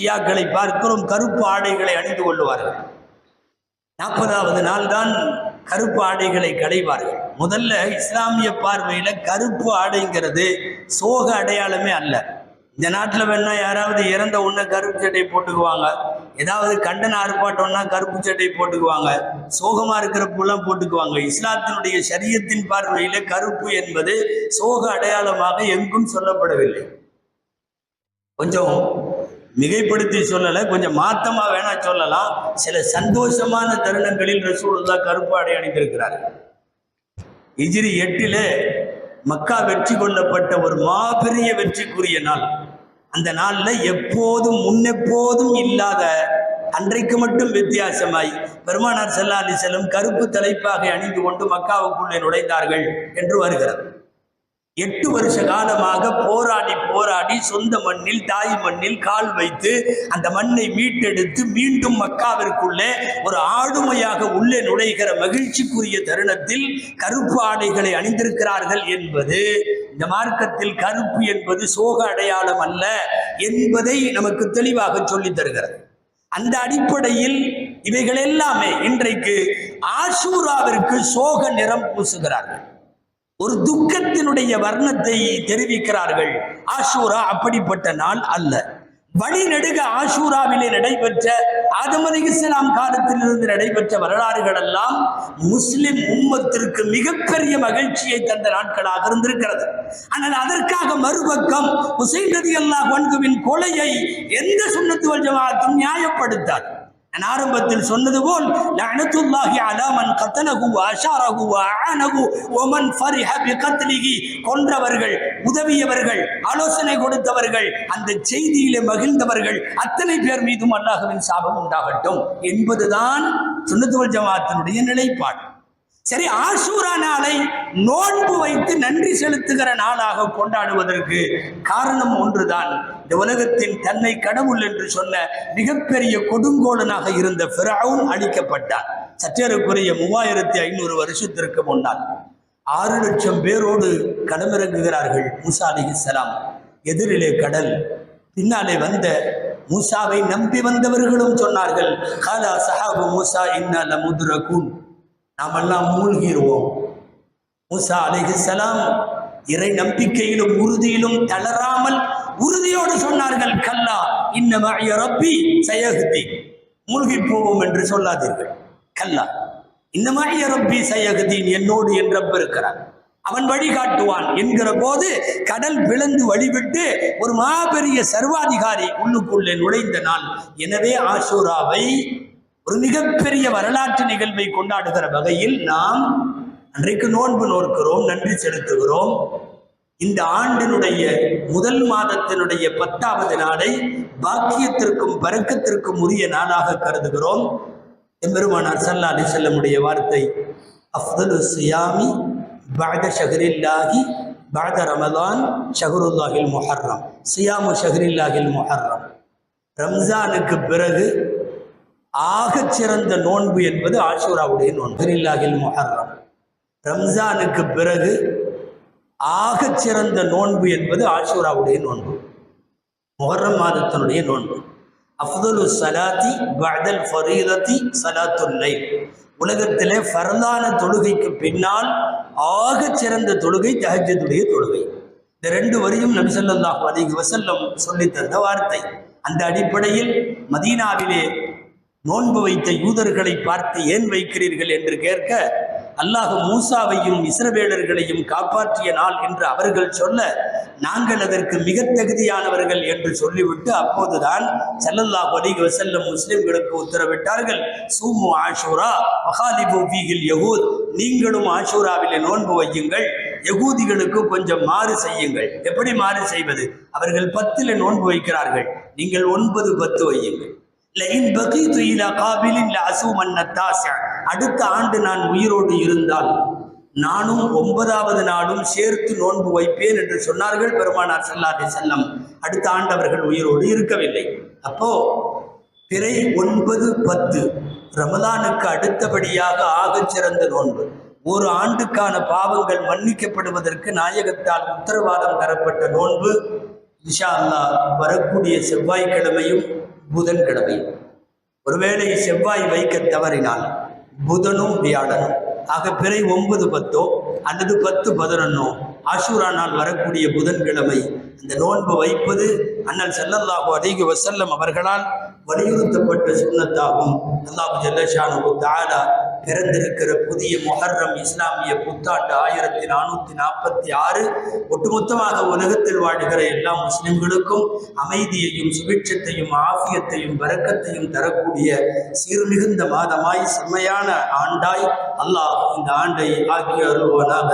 ஷியாக்களை பார்க்கிறோம் கருப்பு ஆடைகளை அணிந்து கொள்வார்கள் நாற்பதாவது நாள் தான் கருப்பு ஆடைகளை களைவார்கள். முதல்ல இஸ்லாமிய பார்வையில் கருப்பு ஆடைங்கிறது சோக அடையாளமே அல்ல. இந்த நாட்டில் வேணா யாராவது இறந்த உடனே கருப்பு சட்டை போட்டுக்குவாங்க. ஏதாவது கண்டன ஆர்ப்பாட்டம்னா கருப்பு சட்டை போட்டுக்குவாங்க. சோகமா இருக்கிறப்பெல்லாம் போட்டுக்குவாங்க. இஸ்லாத்தினுடைய சரியத்தின் பார்வையில் கருப்பு என்பது சோக அடையாளமாக எங்கும் சொல்லப்படவில்லை. கொஞ்சம் மிகைப்படுத்தி சொல்லலை கொஞ்சம் மாத்தமா வேணா சொல்லலாம். சில சந்தோஷமான தருணங்களில் ரசூலுல்லா கருப்பாடை அணிந்திருக்கிறார். இஜிரி எட்டிலே மக்கா வெற்றி கொள்ளப்பட்ட ஒரு மாபெரிய வெற்றிக்குரிய நாள். அந்த நாளில் எப்போதும் முன்னெப்போதும் இல்லாத அன்றைக்கு மட்டும் வித்தியாசமாய் பெருமானார் ஸல்லல்லாஹு செல்லும் கருப்பு தலைப்பாகை அணிந்து கொண்டு மக்காவுக்குள்ளே நுழைந்தார்கள் என்று வருகிறது. எட்டு வருஷ காலமாக போராடி போராடி சொந்த மண்ணில் தாய் மண்ணில் கால் வைத்து அந்த மண்ணை மீட்டெடுத்து மீண்டும் மக்காவிற்குள்ளே ஒரு ஆளுமையாக உள்ளே நுழைகிற மகிழ்ச்சிக்குரிய தருணத்தில் கருப்பு ஆடைகளை அணிந்திருக்கிறார்கள் என்பது இந்த மார்க்கத்தில் கருப்பு என்பது சோக அடையாளம் அல்ல என்பதை நமக்கு தெளிவாக சொல்லித் தருகிறது. அந்த அடிப்படையில் இவைகள் எல்லாமே இன்றைக்கு ஆசூராவிற்கு சோக நிறம் பூசுகிறார்கள். ஒரு துக்கத்தினுடைய வர்ணத்தை தெரிவிக்கிறார்கள். ஆஷூரா அப்படிப்பட்ட நாள் அல்ல. வழிநெடுக ஆஷூராவிலே நடைபெற்ற ஆதம் இஸ்லாம் காலத்திலிருந்து நடைபெற்ற வரலாறுகள் எல்லாம் முஸ்லிம் உம்மத்திற்கு மிகப்பெரிய மகிழ்ச்சியை தந்த நாட்களாக இருந்திருக்கிறது. ஆனால் அதற்காக மறுபக்கம் ஹுசைன் ரதி அல்லா வன்குவின் கொலையை எந்த சுண்ணத்துவல் ஜமாத்தும் நியாயப்படுத்தாது. நான் ஆரம்பத்தில் சொன்னது போல் லஅனத்துல்லாஹி அலா மன் கத்தலஹு வ அஷாரஹு வ அஆனஹு ஃபரிஹ பிகத்லிஹி. கொன்றவர்கள் உதவியவர்கள் ஆலோசனை கொடுத்தவர்கள் அந்த செய்தியிலே மகிழ்ந்தவர்கள் அத்தனை பேர் மீதும் அல்லாஹ்வின் சாபம் உண்டாகட்டும். என்பதுதான் சுன்னத்துவல் ஜமாத்தினுடைய நிலைப்பாடு. சரி ஆசூரா நாளை நோன்பு வைத்து நன்றி செலுத்துகிற நாளாக கொண்டாடுவதற்கு காரணம் ஒன்றுதான். இந்த உலகத்தின் தன்னை கடவுள் என்று சொன்ன மிகப்பெரிய கொடுங்கோலனாக இருந்த பிறவும் அழிக்கப்பட்டான். சற்றேறக்குரிய மூவாயிரத்தி ஐநூறு வருஷத்திற்கு முன்னால். ஆறு லட்சம் பேரோடு களமிறங்குகிறார்கள் மூசா அலிஹிஸ்ஸலாம் எதிரிலே கடல் பின்னாலே வந்த மூசாவை நம்பி வந்தவர்களும் சொன்னார்கள் காலா சஹாபு மூசா இன்ன லமுத்ரகூன். நாம் எல்லாம் மூழ்கிடுவோம் மூசா அலைஹிஸ்ஸலாம் இறை நம்பிக்கையிலும் உறுதியிலும் தளராமல் உறுதியோடு சொன்னார்கள் கல்லா இன்னமாய ரப்பி சயகுதி மூழ்கி போவோம் என்று சொல்லாதீர்கள். கல்லா இன்னமாய ரப்பி சயகுதீன் என்னோடு என் ரப் அவன் வழிகாட்டுவான் என்கிற போது கடல் பிளந்து வழிவிட்டு ஒரு மாபெரிய சர்வாதிகாரி உள்ளுக்குள்ளே நுழைந்த நாள். எனவே ஆசூராவை ஒரு மிகப்பெரிய வரலாற்று நிகழ்வை கொண்டாடுகிற வகையில் நாம் அன்றைக்கு நோன்பு நோக்கிறோம் நன்றி செலுத்துகிறோம். இந்த ஆண்டினுடைய முதல் மாதத்தினுடைய பத்தாவது நாளை பாக்கியத்திற்கும் பறக்கத்திற்கும் உரிய நாளாக கருதுகிறோம். எம்பெருமானார் சல்லா அலி செல்லமுடைய வார்த்தை அஃதலு சியாமி பாத ஷஹரில்லாஹி பாத ரமதான் ஷஹருல்லாஹில் மொஹர்ரம். சியாமு ஷஹரில்லாஹில் மொஹர்ரம். ரம்ஜானுக்கு பிறகு ஆகச் சிறந்த நோன்பு என்பது ஆஷூராவுடைய நோன்பு. ஷஹரில்லாஹில் முஹர்ரம். ரம்ஜானுக்கு பிறகு ஆகச் சிறந்த நோன்பு என்பது ஆஷூராவுடைய நோன்பு. முஹர்ரம் மாதத்தினுடைய நோன்பு. அஃதுலு சலாத்தி பஅதல் ஃபரீதத்தி சலாத்துல்லை உலகத்திலே ஃபர்லான தொழுகைக்கு பின்னால் ஆகச் சிறந்த தொழுகை தஹஜ்ஜுடைய தொழுகை. இந்த ரெண்டு வரியும் நபி ஸல்லல்லாஹு அலைஹி வஸல்லம் சொல்லித் தந்த வார்த்தை. அந்த அடிப்படையில் மதீனாவிலே நோன்பு வைத்த யூதர்களை பார்த்து ஏன் வைக்கிறீர்கள் என்று கேட்க அல்லாஹ் மூசாவையும் இஸ்ரவேலர்களையும் காப்பாற்றிய நாள் என்று அவர்கள் சொல்ல நாங்கள் அதற்கு மிக தகுதியானவர்கள் என்று சொல்லிவிட்டு அப்போதுதான் செல்லல்லா அலைஹி செல்லும் முஸ்லிம்களுக்கு உத்தரவிட்டார்கள். சூமு ஆஷூரா மகாலிபு ஃபீஹில் யகூத் நீங்களும் ஆஷூராவிலே நோன்பு வையுங்கள் யகூதிகளுக்கு கொஞ்சம் மாறு செய்யுங்கள். எப்படி மாறு செய்வது? அவர்கள் பத்தில் நோன்பு வைக்கிறார்கள் நீங்கள் ஒன்பது பத்து வையுங்கள். காபிலின் அடுத்த ஆண்டு நான் உயிரோடு இருந்தால் நானும் ஒன்பதாவது நாளும் சேர்த்து நோன்பு வைப்பேன் என்று சொன்னார்கள் பெருமானார் ஸல்லல்லாஹு செல்லம் அடுத்த ஆண்டு அவர்கள் உயிரோடு இருக்கவில்லை. அப்போ பிறை ஒன்பது பத்து ரமலானுக்கு அடுத்தபடியாக ஆகச் சிறந்த நோன்பு. ஒரு ஆண்டுக்கான பாவங்கள் மன்னிக்கப்படுவதற்கு நாயகத்தால் உத்தரவாதம் தரப்பட்ட நோன்பு. இன்ஷா அல்லா வரக்கூடிய செவ்வாய்க்கிழமையும் புதன்கிழமை ஒருவேளை செவ்வாய் வைக்க தவறினால் புதனும் வியாழனும். ஆக பிறை ஒன்பது பத்தோ அல்லது பத்து பதினொன்னோ ஆஷூரா நாள் வரக்கூடிய புதன்கிழமை. இந்த நோன்பு வைப்பது அண்ணல் செல்லல்லாஹோ அதிக வசல்லம் அவர்களால் வலியுறுத்தப்பட்ட சுண்ணத்தாகும். அல்லாஹ் ஜல்லஷானு தாலா பிறந்திருக்கிற புதிய முஹர்ரம் இஸ்லாமிய புத்தாண்டு ஆயிரத்தி நானூற்றி நாற்பத்தி ஆறு. ஒட்டுமொத்தமாக உலகத்தில் வாழ்கிற எல்லா முஸ்லிம்களுக்கும் அமைதியையும் சுபிட்சத்தையும் ஆபியத்தையும் வரக்கத்தையும் தரக்கூடிய சீர்மிகுந்த மாதமாய் செம்மையான ஆண்டாய் அல்லாஹ் இந்த ஆண்டை ஆக்கி அருள்வானாக.